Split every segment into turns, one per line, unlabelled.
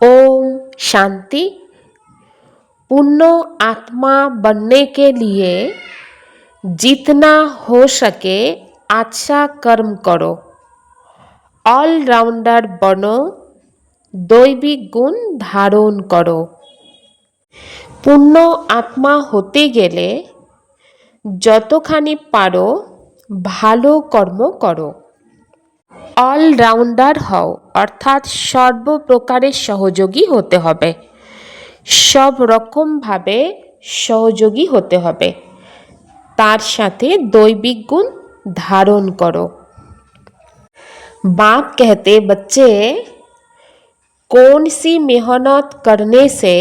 ओम शांति पुण्य आत्मा बनने के लिए जितना हो सके अच्छा कर्म करो অলরাউন্ডার বনো দৈবিক গুণ ধারণ করো পূর্ণ আত্মা হতে গেলে যতখানি পারো ভালো কর্ম করো অলরাউন্ডার হও অর্থাৎ সর্বপ্রকারের সহযোগী হতে হবে সব রকমভাবে সহযোগী হতে হবে তার সাথে দৈবিক গুণ ধারণ করো बाप कहते बच्चे कौन सी मेहनत करने से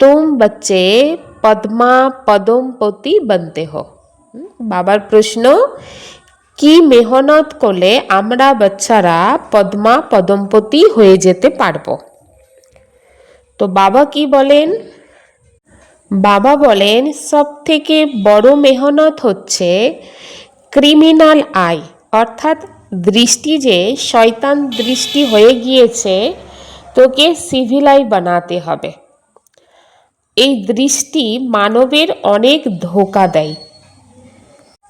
तुम बच्चे पद्मा পদমপতি बनते हो হুম, বাবার প্রশ্ন কি মেহনত করলে আমরা বাচ্চারা পদ্মা পদমপতি হয়ে যেতে পারব? তো বাবা কি বলেন? বাবা বলেন সব থেকে বড় মেহনত হচ্ছে ক্রিমিনাল আই অর্থাৎ দৃষ্টি যে শয়তান দৃষ্টি হয়ে গিয়েছে, তোকে সিভিলাই বানাতে হবে। এই দৃষ্টি মানবের অনেক ধোকা দেয়।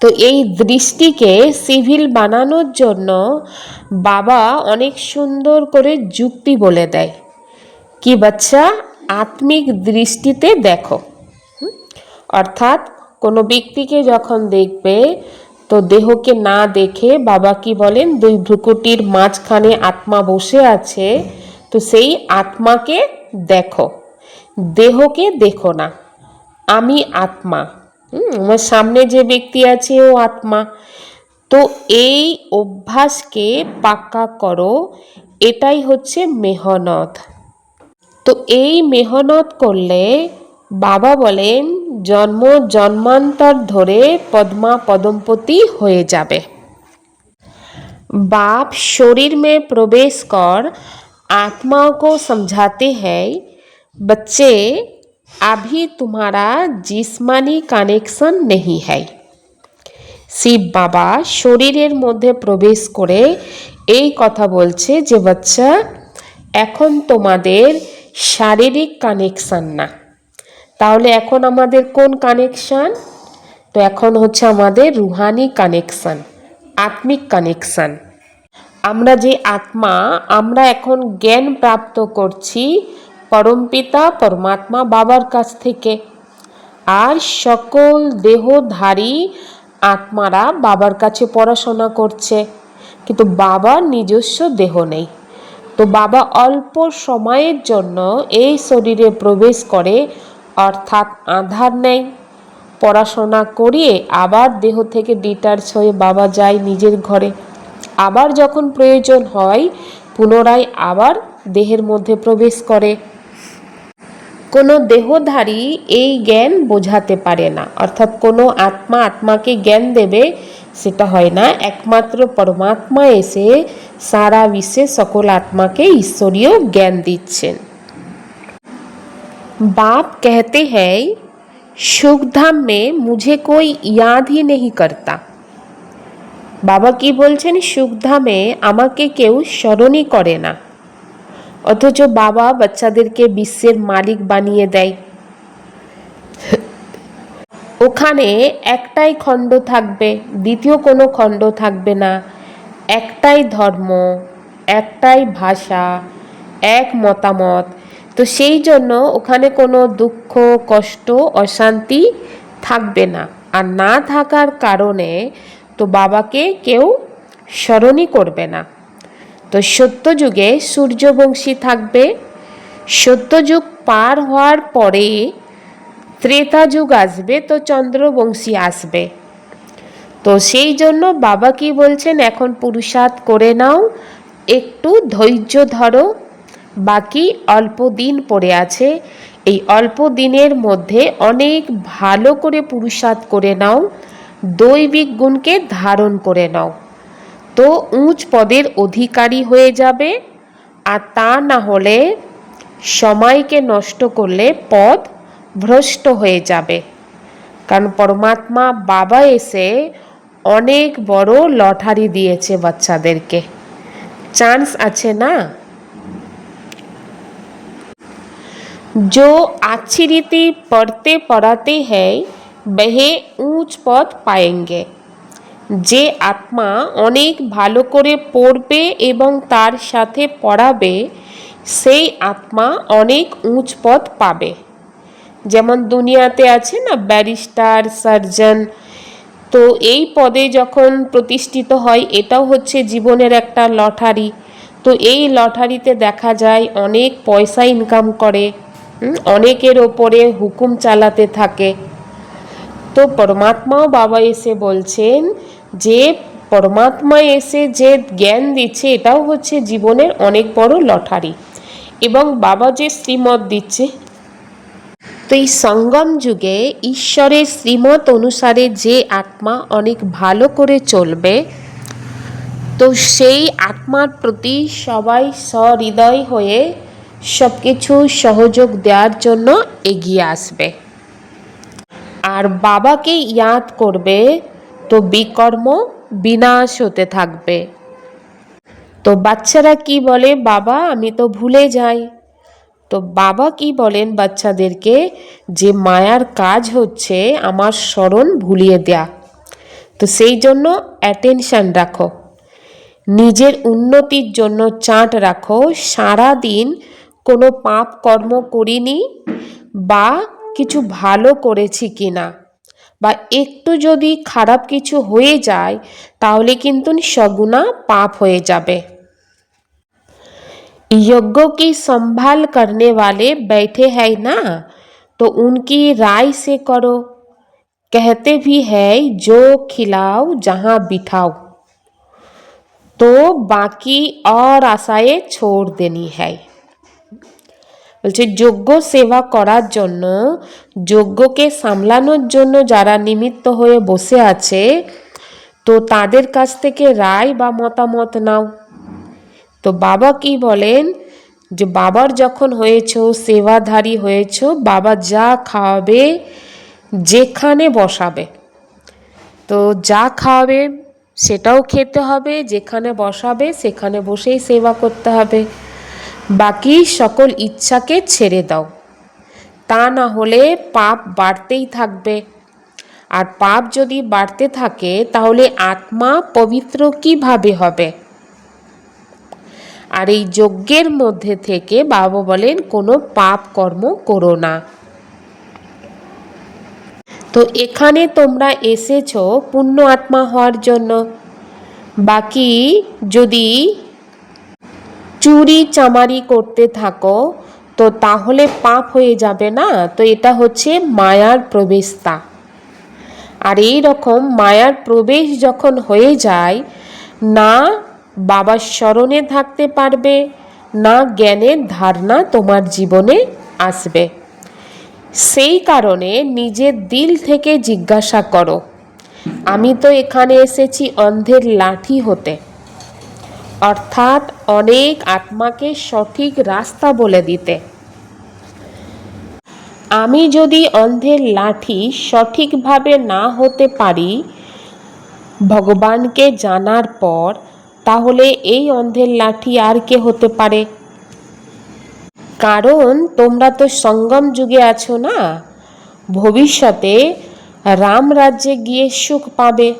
তো এই দৃষ্টিকে সিভিল বানানোর জন্য বাবা অনেক সুন্দর করে যুক্তি বলে দেয়। কি বাচ্চা, আত্মিক দৃষ্টিতে দেখো। অর্থাৎ কোনো ব্যক্তিকে যখন দেখবে, তো দেহকে না দেখে বাবা কি বলেন, দুই ভ্রুকুটির মাঝখানে আত্মা বসে আছে, তো সেই আত্মাকে দেখো। দেহকে দেখো না। আমি আত্মা। আমার সামনে যে ব্যক্তি আছে ও আত্মা তো এই অভ্যাসকে পাক্কা করো এটাই হচ্ছে মেহনত তো এই মেহনত করলে বাবা বলেন জন্ম জন্মান্তর ধরে পদ্মা পদমপতি হয়ে যাবে बाप शरीर में प्रवेश कर आत्माओं को समझाते हैं बच्चे अभी तुम्हारा जिस्मानी कनेक्शन नहीं है শিব বাবা শরীরের মধ্যে প্রবেশ করে এই কথা বলছে যে বাচ্চা এখন তোমাদের শারীরিক কানেকশান না তাহলে এখন আমাদের কোন কানেকশান তো এখন হচ্ছে আমাদের রুহানি কানেকশান আত্মিক কানেকশান আমরা যে আত্মা আমরা এখন জ্ঞান প্রাপ্ত করছি পরমপিতা পরমাত্মা বাবার কাছ থেকে। আর সকল দেহধারী আত্মারা বাবার কাছে পড়াশোনা করছে। কিন্তু বাবার নিজস্ব দেহ নেই। তো বাবা অল্প সময়ের জন্য এই শরীরে প্রবেশ করে, অর্থাৎ আধার নেয়। পড়াশোনা করিয়ে আবার দেহ থেকে ডিটাচ হয়ে বাবা যায় নিজের ঘরে। আবার যখন প্রয়োজন হয়, পুনরায় আবার দেহের মধ্যে প্রবেশ করে। কোনো দেহধারী এই জ্ঞান বোঝাতে পারে না অর্থাৎ কোনো আত্মা আত্মাকে জ্ঞান দেবে সেটা হয় না একমাত্র পরমাত্মা এসে সারা বিশ্বে সকল আত্মাকে ঈশ্বরীয় জ্ঞান দিচ্ছেন बाप कहते हैं सुख धाम में मुझे कोई याद ही नहीं करता বাবা কি বলছেন সুখধামে আমাকে কেউ স্মরণই করে না অথচ বাবা বাচ্চাদেরকে বিশ্বের মালিক বানিয়ে দেয়। ওখানে একটাই খণ্ড থাকবে, দ্বিতীয় কোনো খণ্ড থাকবে না। একটাই ধর্ম, একটাই ভাষা, এক মতামত। তো সেই জন্য ওখানে কোনো দুঃখ, কষ্ট, অশান্তি থাকবে না। আর না থাকার কারণে তো বাবাকে কেউ স্মরণই করবে না। তো সত্যযুগে সূর্যবংশী থাকবে। সত্যযুগ পার হওয়ার পরে ত্রেতা যুগ আসবে, তো চন্দ্রবংশী আসবে। তো সেই জন্য বাবা কি বলছেন, এখন পুরুষার্থ করে নাও, একটু ধৈর্য ধরো, বাকি অল্প দিন পড়ে আছে। এই অল্প দিনের মধ্যে অনেক ভালো করে পুরুষার্থ করে নাও, দৈবিক গুণকে ধারণ করে নাও। তো উঁচ পদের অধিকারী হয়ে যাবে, আর তা না হলে সময়কে নষ্ট করলে পদ ভ্রষ্ট হয়ে যাবে। কারণ পরমাত্মা বাবা এসে অনেক বড় লটারি দিয়েছে বাচ্চাদেরকে। চান্স আছে না? जो अच्छी रीति पढ़ते पढ़ाते हैं वह ऊंच पद पाएंगे যে আত্মা অনেক ভালো করে পড়বে এবং তার সাথে পড়াবে, সেই আত্মা অনেক উঁচ পদ পাবে। যেমন দুনিয়াতে আছে না, ব্যারিস্টার, সার্জন, তো এই পদে যখন প্রতিষ্ঠিত হয়, এটাও হচ্ছে জীবনের একটা লটারি। তো এই লটারিতে দেখা যায়, অনেক পয়সা ইনকাম করে অনেকের ওপরে হুকুম চালাতে থাকে। তো পরমাত্মাও বাবা এসে বলছেন যে পরমাত্মা এসে যে জ্ঞান দিচ্ছে, এটাও হচ্ছে জীবনের অনেক বড় লটারি। এবং বাবা যে শ্রীমত দিচ্ছে, তো এই সঙ্গম যুগে ঈশ্বরের শ্রীমত অনুসারে যে আত্মা অনেক ভালো করে চলবে, তো সেই আত্মার প্রতি সবাই সহৃদয় হয়ে সব কিছু সহযোগ দেওয়ার জন্য এগিয়ে আসবে। আর বাবাকে ইয়াদ করবে তো বিকর্ম বিনাশ হতে থাকবে। তো বাচ্চারা কি বলে, বাবা, আমি তো ভুলে যাই। তো বাবা কি বলেন বাচ্চাদেরকে, যে মায়ার কাজ হচ্ছে আমার স্মরণ ভুলিয়ে দেয়া। তো সেই জন্য অ্যাটেনশন রাখো। নিজের উন্নতির জন্য চাঁট রাখো। সারা দিন কোনো পাপ কর্ম করিনি বা কিছু ভালো করেছি কিনা। বা একটু যদি খারাপ কিছু হয়ে যায় তাহলে কিন্তু সগুনা পাপ হয়ে যাবে यज्ञों की संभाल करने वाले बैठे हैं ना तो उनकी राय से करो कहते भी है जो खिलाओ जहाँ बिठाओ तो बाकी और आशाएं छोड़ देनी है বলছে, যোগ্য সেবা করার জন্য, যোগ্যকে সামলানোর জন্য যারা নিমিত্ত হয়ে বসে আছে, তো তাদের কাছ থেকে রায় বা মতামত নাও। তো বাবা কি বলেন, যে বাবার যখন হয়েছ, সেবাধারী হয়েছ, বাবা যা খাওয়াবে, যেখানে বসাবে। তো যা খাওয়াবে, সেটাও খেতে হবে, যেখানে বসাবে, সেখানে বসেই সেবা করতে হবে। বাকি সকল ইচ্ছাকে ছেড়ে দাও। তা না হলে পাপ বাড়তেই থাকবে। আর পাপ যদি বাড়তে থাকে, তাহলে আত্মা পবিত্র কীভাবে হবে? আর এই যজ্ঞের মধ্যে থেকে বাবা বলেন, কোনো পাপ কর্ম করো না। তো এখানে তোমরা এসেছ পুণ্য আত্মা হওয়ার জন্য। বাকি যদি চুরি চামারি করতে থাকো, তো তাহলে পাপ হয়ে যাবে না। তো এটা হচ্ছে মায়ার প্রবেশতা। আর এই রকম মায়ার প্রবেশ যখন হয়ে যায়, না বাবার স্মরণে থাকতে পারবে, না জ্ঞানের ধারণা তোমার জীবনে আসবে। সেই কারণে নিজের দিল থেকে জিজ্ঞাসা করো। আমি তো এখানে এসেছি অন্ধের লাঠি হতে। অর্থাৎ অনেক আত্মাকে সঠিক রাস্তা বলে দিতে। আমি যদি অন্ধের লাঠি সঠিকভাবে না হতে পারি, ভগবানকে জানার পর, তাহলে এই অন্ধের লাঠি আর কে হতে পারে? কারণ তোমরা তো সঙ্গম যুগে আছো না। ভবিষ্যতে রাম রাজ্যে গিয়ে সুখ পাবে।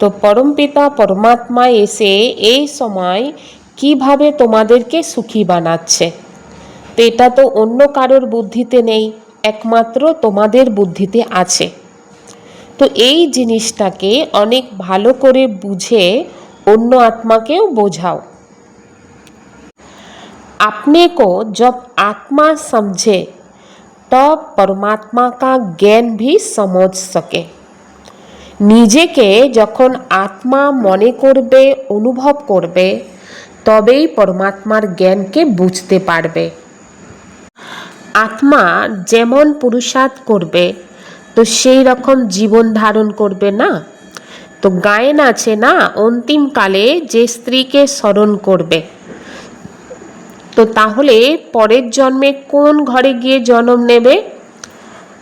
তো পরমপিতা পরমাত্মা এসে এই সময় কিভাবে তোমাদেরকে সুখী বানাচ্ছে তো এটা তো অন্য কারোর বুদ্ধিতে নেই একমাত্র তোমাদের বুদ্ধিতে আছে তো এই জিনিসটাকে অনেক ভালো করে বুঝে অন্য আত্মাকেও বোঝাও अपने को जब आत्मा समझे तब परमात्मा का ज्ञान भी समझ सके নিজেকে যখন আত্মা মনে করবে, অনুভব করবে, তবেই পরমাত্মার জ্ঞানকে বুঝতে পারবে। আত্মা যেমন পুরুষার্থ করবে, তো সেই রকম জীবন ধারণ করবে না? তো গায়েন আছে না অন্তিমকালে যে স্ত্রীকে স্মরণ করবে? তো তাহলে পরের জন্মে কোন ঘরে গিয়ে জন্ম নেবে?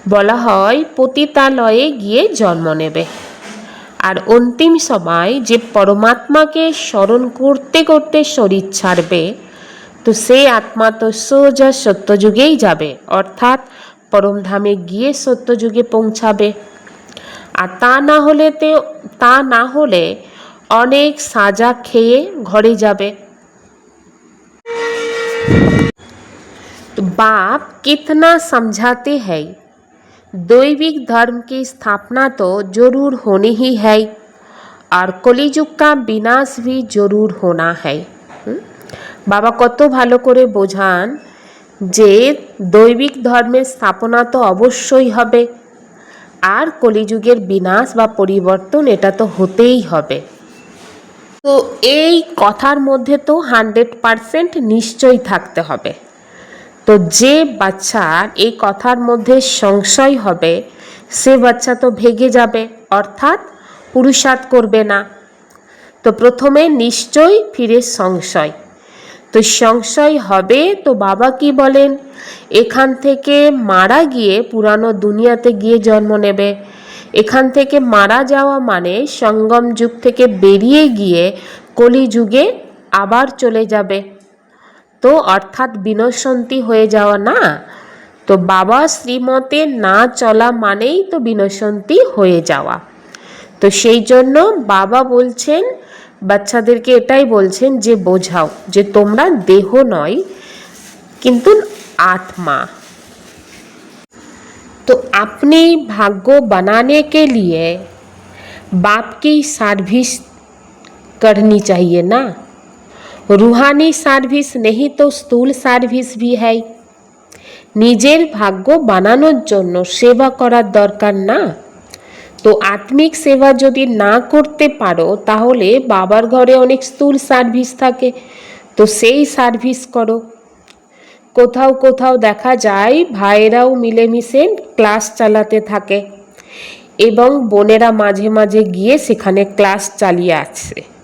বলা হয় পতিতালয়ে গিয়ে জন্ম নেবে। আর অন্তিম সময় যে পরমাত্মাকে স্মরণ করতে করতে শরীর ছাড়বে তো সেই আত্মা তো সোজা সত্যযুগেই যাবে অর্থাৎ পরমধামে গিয়ে সত্যযুগে পৌঁছাবে আর তা না হলে তে তা না হলে অনেক সাজা খেয়ে ঘরে যাবে तो बाप कितना समझाते हैं দৈবিক ধর্মকে স্থাপনা তো জরুর જરૂર હોની ही আর কলিযুগ কা বিনাশ ভি জরুর হোনা হ্যায়। বাবা কত ভালো করে বোঝান যে দৈবিক ধর্মের স্থাপনা তো অবশ্যই হবে। আর কলিযুগের বিনাশ বা পরিবর্তন এটা তো হতেই হবে। তো এই কথার মধ্যে তো হান্ড্রেড পারসেন্ট নিশ্চয়ই থাকতে হবে। তো যে বাচ্চার এই কথার মধ্যে সংশয় হবে, সে বাচ্চা তো ভেগে যাবে, অর্থাৎ পুরুষার্থ করবে না। তো প্রথমে নিশ্চয় ফিরে সংশয়। তো সংশয় হবে তো বাবা কি বলেন? এখান থেকে মারা গিয়ে পুরানো দুনিয়াতে গিয়ে জন্ম নেবে। এখান থেকে মারা যাওয়া মানে সঙ্গম যুগ থেকে বেরিয়ে গিয়ে কলিযুগে আবার চলে যাবে। তো অর্থাৎ বিনশন্তি হয়ে যাওয়া না তো বাবা শ্রীমতে না চলা মানেই তো বিনশন্তি হয়ে যাওয়া তো সেই জন্য বাবা বলছেন বাচ্চাদেরকে এটাই বলছেন যে বোঝাও যে তোমরা দেহ নয় কিন্তু आत्मा तो अपनी भाग्य बनाने के लिए बाप की सर्विस करनी चाहिए ना রুহানি সার্ভিস নেহি তো স্থূল সার্ভিস ভি হ্যায় নিজের ভাগ্য বানানোর জন্য সেবা করার দরকার না। তো আত্মিক সেবা যদি না করতে পারো, তাহলে বাবার ঘরে অনেক স্থূল সার্ভিস থাকে। তো সেই সার্ভিস করো। কোথাও কোথাও দেখা যায়, ভাইয়েরাও মিলেমিশে ক্লাস চালাতে থাকে। এবং বোনেরা মাঝে মাঝে গিয়ে সেখানে ক্লাস চালিয়ে আসছে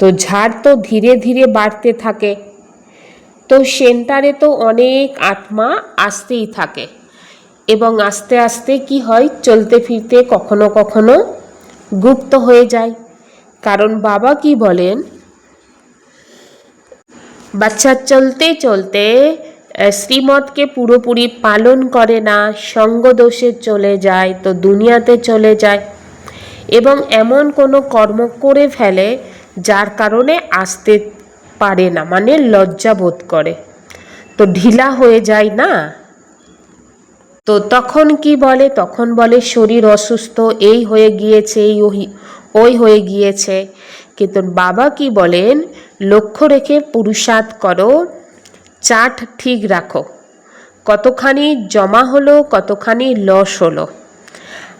তো ঝাড় তো ধীরে ধীরে বাড়তে থাকে। তো সেন্টারে তো অনেক আত্মা আসতেই থাকে। এবং আস্তে আস্তে কি হয়, চলতে ফিরতে কখনো কখনো গুপ্ত হয়ে যায়। কারণ বাবা কি বলেন, বাচ্চা, চলতে চলতে শ্রীমতকে পুরোপুরি পালন করে না সঙ্গ দোষে চলে যায়, তো দুনিয়াতে চলে যায়। এবং এমন কোনো কর্ম করে ফেলে যার কারণে আসতে পারে না মানে লজ্জা বোধ করে। তো ঢিলা হয়ে যায় না? তো তখন কি বলে? তখন বলে, শরীর অসুস্থ, এই হয়ে গিয়েছে, এই ওই হয়ে গিয়েছে। কিন্তু বাবা কি বলেন? লক্ষ্য রেখে পুরুষার্থ করো, চাট ঠিক রাখো। কতখানি জমা হলো, কতখানি লস হলো।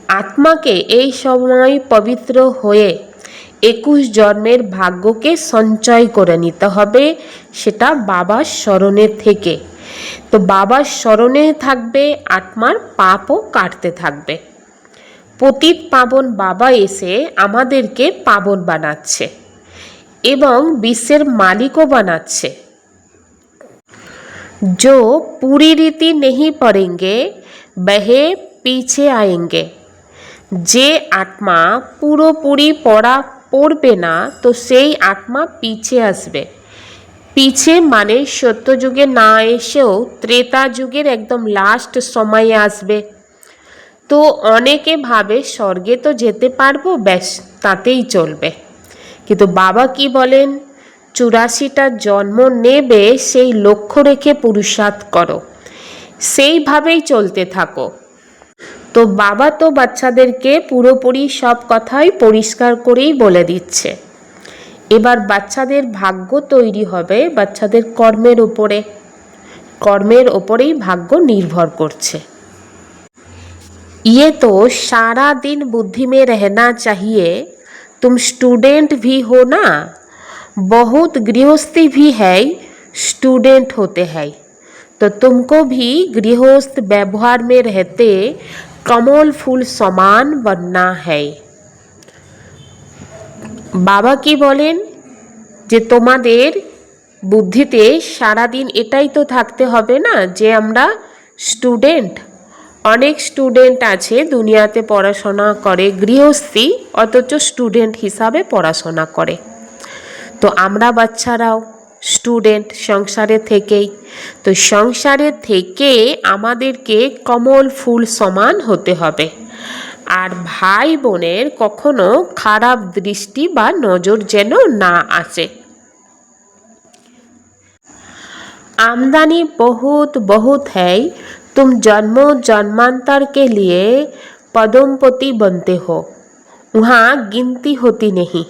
আত্মাকে এই সময় পবিত্র হয়ে একুশ জন্মের ভাগ্যকে সঞ্চয় করে নিতে হবে সেটা বাবার স্মরণে থেকে তো বাবার স্মরণে থাকবে আত্মার পাপও কাটতে থাকবে পতিত পাবন বাবা এসে আমাদেরকে পাবন বানাচ্ছে এবং বিশ্বের মালিকও বানাচ্ছে जो पूरी रीति नहीं पढ़ेंगे वह पीछे आएंगे যে আত্মা পুরোপুরি পড়া পড়বে না, তো সেই আত্মা পিছে আসবে। পিছে মানে সত্যযুগে না এসেও ত্রেতা যুগের একদম লাস্ট সময়ে আসবে। তো অনেকে ভাবে স্বর্গে তো যেতে পারব, ব্যাস, তাতেই চলবে। কিন্তু বাবা কি বলেন? চুরাশিটা জন্ম নেবে, সেই লক্ষ্য রেখে পুরুষার্থ করো। সেইভাবেই চলতে থাকো। তো বাবা তো বাচ্চাদেরকে পুরোপুরি সব কথাই পরিষ্কার করেই বলে দিচ্ছে এবার বাচ্চাদের ভাগ্য তৈরি হবে বাচ্চাদের কর্মের উপরে কর্মের ওপরেই ভাগ্য নির্ভর করছে ये तो सारा दिन बुद्धि में रहना चाहिए तुम स्टूडेंट भी हो ना बहुत गृहस्थी भी है स्टूडेंट होते हैं तो तुमको भी गृहस्थ व्यवहार में रहते कमल फूल समान बनना है বাবা কি বলেন যে তোমাদের বুদ্ধিতে সারাদিন এটাই তো থাকতে হবে না যে আমরা স্টুডেন্ট অনেক স্টুডেন্ট আছে দুনিয়াতে পড়াশোনা করে গৃহস্থী অথচ স্টুডেন্ট হিসাবে পড়াশোনা করে তো আমরা বাচ্চারাও স্টুডেন্ট সংসারে থেকেই তো সংসারে থেকে আমাদেরকে কমল ফুল সমান হতে হবে আর ভাই বোনের কখনো খারাপ দৃষ্টি বা নজর যেন না আসে आमदनी बहुत बहुत है तुम जन्मों जन्मांतर के लिए पदोपति बनते हो वहाँ गिनती होती नहीं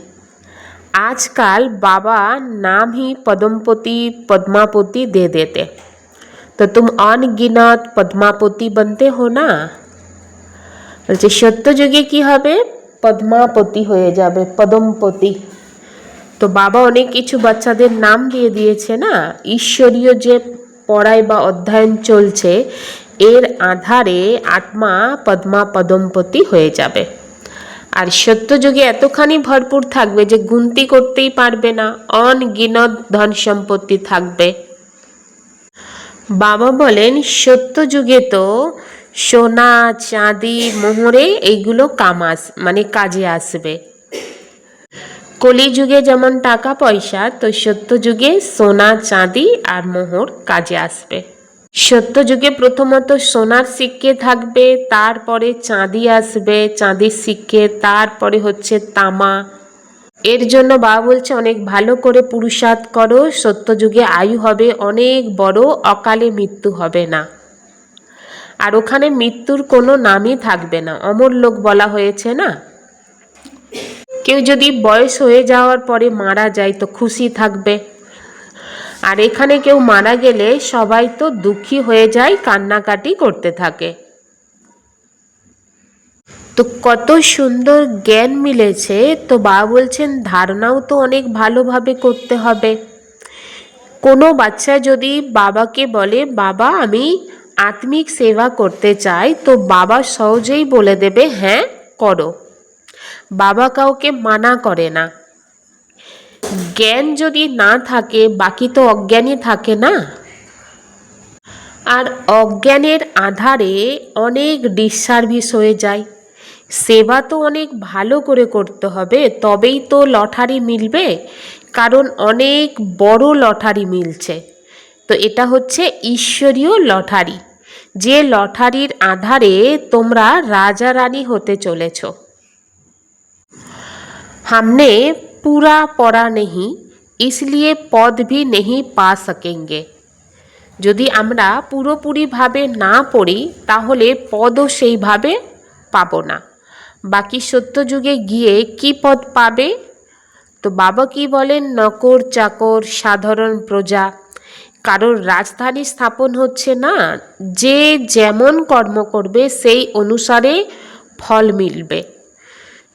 आजकल बाबा नाम ही पदमपति पद्मापति दे देते तो तुम अनगिनत पद्मापति बनते हो না বলছে সত্য যুগে কি হবে পদ্মাপতি হয়ে যাবে পদমপতি তো বাবা অনেক কিছু বাচ্চাদের নাম দিয়ে দিয়েছে না ঈশ্বরীয় যে পড়াই বা অধ্যয়ন চলছে এর আধারে আত্মা পদ্মা পদমপতি হয়ে যাবে আর সত্যযুগে এতখানি ভরপুর থাকবে যে গুনতি করতেই পারবে না অনগিনত ধন সম্পত্তি থাকবে। বাবা বলেন, সত্যযুগে তো সোনা, চাঁদি, মোহরে এইগুলো কামাস মানে কাজে আসবে। কলিযুগে যেমন টাকা পয়সা তো সত্যযুগে সোনা, চাঁদি আর মোহর কাজে আসবে। সত্যযুগে প্রথমত সোনার সিক্কে থাকবে, তারপরে চাঁদি আসবে, চাঁদির সিক্কে, তারপরে হচ্ছে তামা। এর জন্য বাবা বলছে, অনেক ভালো করে পুরুষার্থ করো, সত্যযুগে আয়ু হবে অনেক বড়, অকালে মৃত্যু হবে না। আর ওখানে মৃত্যুর কোনো নামই থাকবে না। অমর লোক বলা হয়েছে না? কেউ যদি বয়স হয়ে যাওয়ার পরে মারা যায়, তো খুশি থাকবে। আর এখানে কেউ মারা গেলে সবাই তো দুঃখী হয়ে যায়, কান্নাকাটি করতে থাকে। তো কত সুন্দর জ্ঞান মিলেছে। তো বাবা বলছেন, ধারণাও তো অনেক ভালোভাবে করতে হবে। কোনো বাচ্চা যদি বাবাকে বলে, বাবা, আমি আত্মিক সেবা করতে চাই তো বাবা সহজেই বলে দেবে হ্যাঁ করো। বাবা কাউকে মানা করে না। জ্ঞান যদি না থাকে, বাকি তো অজ্ঞানই থাকে না? আর অজ্ঞানের আধারে অনেক ডিসসার্ভিস হয়ে যায়। সেবা তো অনেক ভালো করে করতে হবে, তবেই তো লটারি মিলবে, কারণ অনেক বড় লটারি মিলছে। তো এটা হচ্ছে ঈশ্বরীয় লটারি, যে লটারির আধারে তোমরা রাজা রানী হতে চলেছ। সামনে पूरा पढ़ा नहीं इसलिए পদ भी नहीं পা सकेंगे যদি আমরা পুরোপুরিভাবে না পড়ি তাহলে পদও সেইভাবে পাবো না বাকি সত্যযুগে গিয়ে কি পদ পাবে তো বাবা কি বলেন নকর চাকর সাধারণ প্রজা কারোর রাজধানী স্থাপন হচ্ছে না যে যেমন কর্ম করবে সেই অনুসারে ফল মিলবে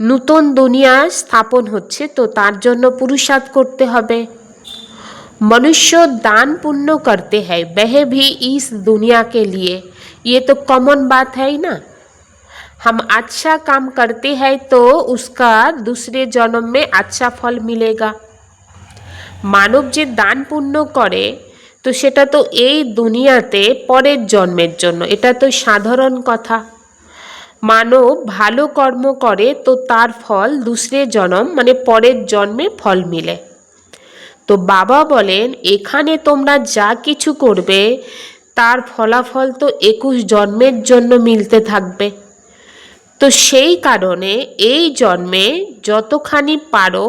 নূতন দুনিয়া স্থাপন হচ্ছে তো তার জন্য পুরুষার্থ করতে হবে मनुष्य दान पुण्य करते हैं वह भी इस दुनिया के लिए ये तो कॉमन बात है ही ना हम अच्छा काम करते हैं तो उसका दूसरे जन्म में अच्छा फल मिलेगा মানব যে দান পুণ্য করে তো সেটা তো এই দুনিয়াতে পরের জন্মের জন্য এটা তো সাধারণ কথা মানব ভালো কর্ম করে তো তার ফল দুসরে জন্ম মানে পরের জন্মে ফল মিলে। তো বাবা বলেন, এখানে তোমরা যা কিছু করবে, তার ফলাফল তো একুশ জন্মের জন্য মিলতে থাকবে। তো সেই কারণে এই জন্মে যতখানি পারো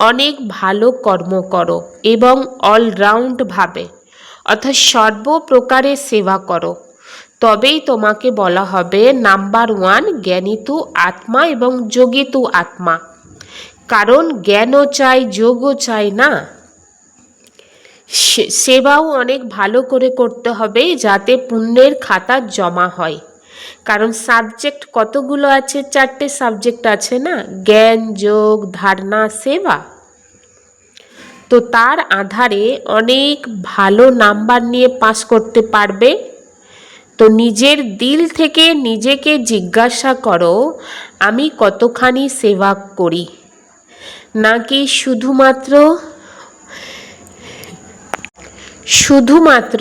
অনেক ভালো কর্ম করো এবং অলরাউন্ডভাবে অর্থাৎ সর্বপ্রকারে সেবা করো। তবেই তোমাকে বলা হবে, নাম্বার ওয়ান, জ্ঞানিতু আত্মা এবং যোগিতু আত্মা। কারণ জ্ঞানও চাই, যোগও চাই না। সেবাও অনেক ভালো করে করতে হবে যাতে পুণ্যের খাতা জমা হয়। কারণ সাবজেক্ট কতগুলো আছে? চারটে সাবজেক্ট আছে না? জ্ঞান, যোগ, ধারণা, সেবা। তো তার আধারে অনেক ভালো নাম্বার নিয়ে পাস করতে পারবে। তো নিজের দিল থেকে নিজেকে জিজ্ঞাসা করো, আমি কতখানি সেবা করি? নাকি শুধুমাত্র শুধুমাত্র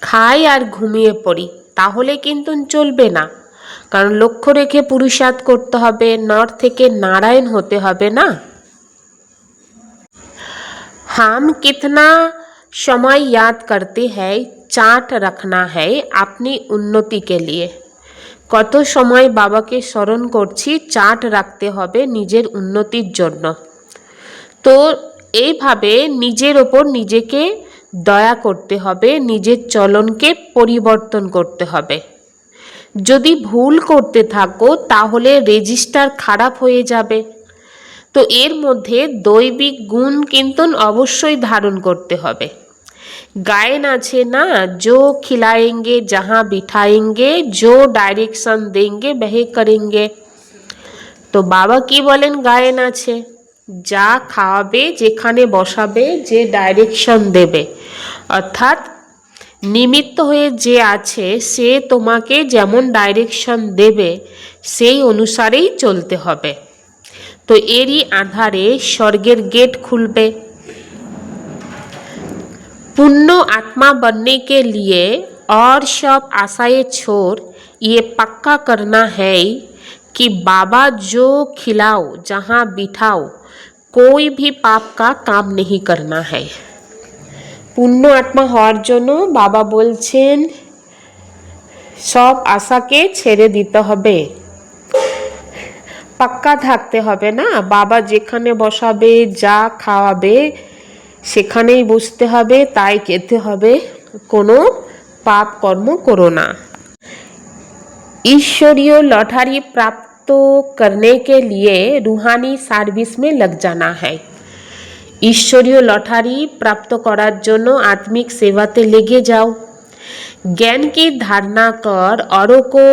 খাই আর ঘুমিয়ে পড়ি? তাহলে কিন্তু চলবে না। কারণ লক্ষ্য রেখে পুরুষাদ করতে হবে, নর থেকে নারায়ণ হতে হবে না? হাম কিতনা समय याद करते हैं চাট রাখনা है अपनी উন্নতি के लिए কত সময় বাবাকে স্মরণ করছি চাট রাখতে হবে নিজের উন্নতির জন্য তো এইভাবে নিজের ওপর নিজেকে দয়া করতে হবে নিজের চলনকে পরিবর্তন করতে হবে যদি ভুল করতে থাকো তাহলে রেজিস্টার খারাপ হয়ে যাবে তো এর মধ্যে দৈবিক গুণ কিন্তু অবশ্যই ধারণ করতে হবে। গায়েন আছে না জো খিলায়েঙ্গে যাহা বিঠায়েঙ্গে জো ডাইরেকশন দেঙ্গে, বেহে করেঙ্গে। তো বাবা কি বলেন গায়েন আছে? যা খাওয়াবে, যেখানে বসাবে, যে ডাইরেকশন দেবে। অর্থাৎ নিমিত্ত হয়ে যে আছে, সে তোমাকে যেমন ডাইরেকশন দেবে, সেই অনুসারেই চলতে হবে। তো এরই আধারে স্বর্গের গেট খুলবে पुण्य आत्मा बनने के लिए और सब आशाएं छोड़ ये पक्का करना है कि बाबा जो खिलाओ जहाँ बिठाओ कोई भी पाप का काम नहीं करना है পূর্ণ আত্মা হওয়ার জন্য বাবা বলছেন সব আশাকে ছেড়ে দিতে হবে পাক্কা থাকতে হবে না বাবা যেখানে বসাবে যা খাওয়াবে সেখানেই বসতে হবে তাই খেতে হবে কোনো পাপ কর্ম করো না ईश्वरीय लॉटरी प्राप्त करने के लिए रूहानी সার্ভিস में लग जाना है ঈশ্বরীয় লটারি প্রাপ্ত করার জন্য আত্মিক সেবাতে লেগে যাও জ্ঞান কি ধারণা কর অরো কো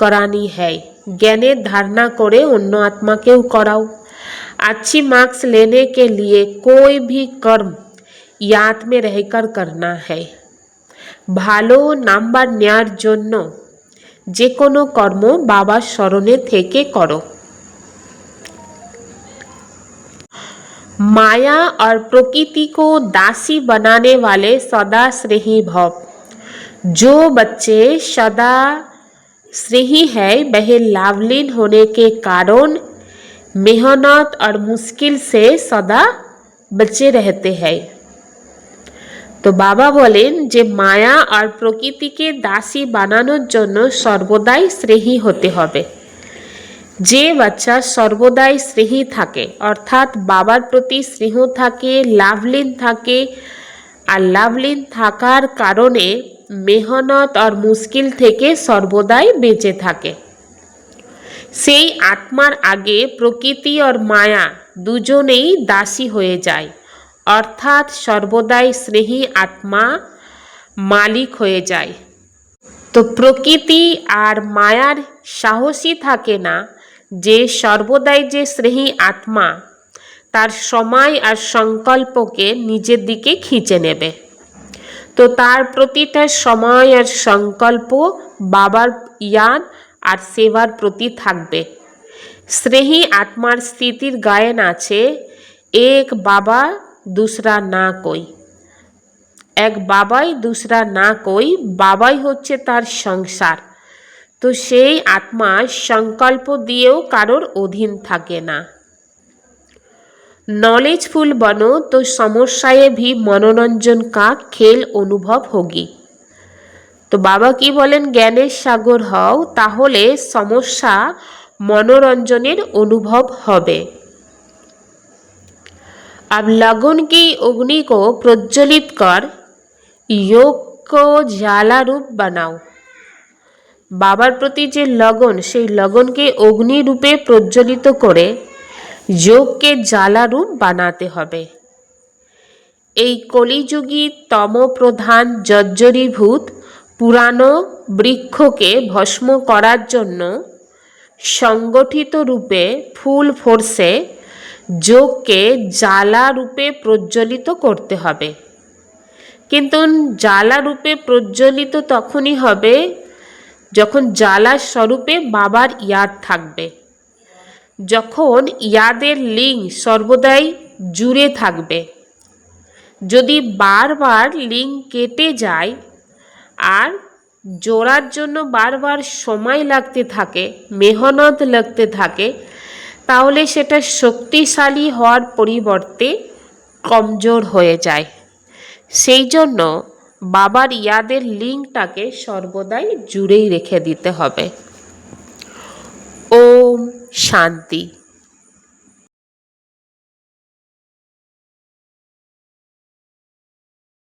করানি है জ্ঞানের ধারণা করে অন্য আত্মাকেও করাও अच्छी मार्क्स लेने के लिए कोई भी कर्म याद में रहकर करना है ভালো নাম্বার নেয়ার জন্য যে কোনো কর্ম বাবার স্মরণে থেকে করো माया और प्रकृति को दासी बनाने वाले सदा श्रेही भव जो बच्चे सदा श्रेही है वह लाभलीन होने के कारण मेहनत और मुश्किल से सदा बचे रहते हैं তো বাবা বলেন যে মায়া আর প্রকৃতিকে দাসী বানানোর জন্য সর্বদাই শ্রেহী হতে হবে যে বাচ্চা সর্বদাই স্নেহী থাকে অর্থাৎ বাবার প্রতি স্নেহ থাকে লাভলীন থাকে আর লাভলীন থাকার কারণে মেহনত আর মুশকিল থেকে সর্বদাই বেঁচে থাকে। সেই আত্মার আগে প্রকৃতি আর মায়া দুজনেই দাসী হয়ে যায়। অর্থাৎ সর্বদাই স্নেহী আত্মা মালিক হয়ে যায়। তো প্রকৃতি আর মায়ার সাহসী থাকে না। যে সর্বদাই যে স্নেহী আত্মা, তার সময় আর সংকল্পকে নিজের দিকে খিঁচে নেবে। তো তার প্রতিটা সময় আর সংকল্প, বাবার ইয়াদ আর সেবার প্রতি থাকবে। স্নেহী আত্মার স্থিতির গায়ন আছে এক বাবা দুসরা না কই। এক বাবাই দুসরা না কই, বাবাই হচ্ছে তার সংসার। তো সেই আত্মা সংকল্প দিয়েও কারোর অধীন থাকে না। नॉलेजफुल बनो तो समस्याएं भी मनोरंजन का खेल অনুভব होगी তো বাবা কি বলেন জ্ঞানের সাগর হও তাহলে সমস্যা মনোরঞ্জনের অনুভব হবে अब लगन की अग्नि को प्रज्वलित कर योग को ज्वाला रूप बनाओ বাবার প্রতি যে লগন সেই লগনকে অগ্নিরূপে প্রজ্বলিত করে যোগকে জ্বালা রূপ বানাতে হবে। এই কলিযুগী তমপ্রধান জর্জরীভূত পুরানো বৃক্ষকে ভস্ম করার জন্য সংগঠিত রূপে ফুল ফোর্সে যোগকে জ্বালা রূপে প্রজ্বলিত করতে হবে। কিন্তু জ্বালা রূপে প্রজ্বলিত তখনই হবে যখন জ্বালা স্বরূপে বাবার ইয়াদ থাকবে। যখন ইয়াদের লিঙ্ক সর্বদাই জুড়ে থাকবে। যদি বারবার লিঙ্ক কেটে যায় আর জোড়ার জন্য বারবার সময় লাগতে থাকে, মেহনত লাগতে থাকে, তাহলে সেটা শক্তিশালী হওয়ার পরিবর্তে কমজোর হয়ে যায়। সেই জন্য বাবার ইয়াদের লিঙ্কটাকে সর্বদাই জুড়েই রেখে দিতে হবে। ओम शांति।